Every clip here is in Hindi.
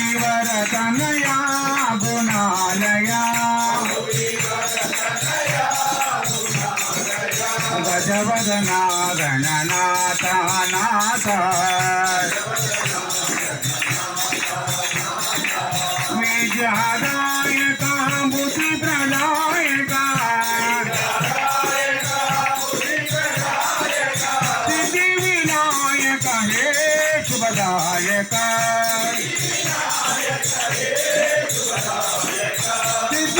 गौरीवरतनया गुणालया। गजवदना गणनाथ नाथ विजहदायका बुद्धि प्रदायका सिद्धि विनायक हे शुभदायका। హే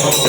Hello,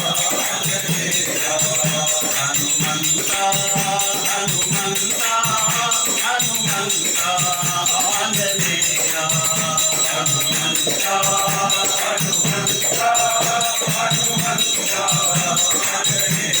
Amém.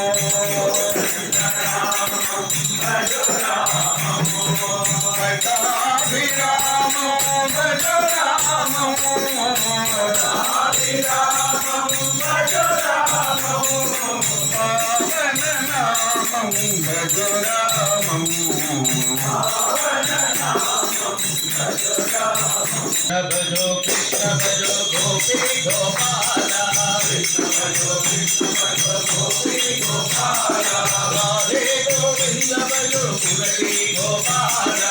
Gopala, Radhe Govinda, Gopala.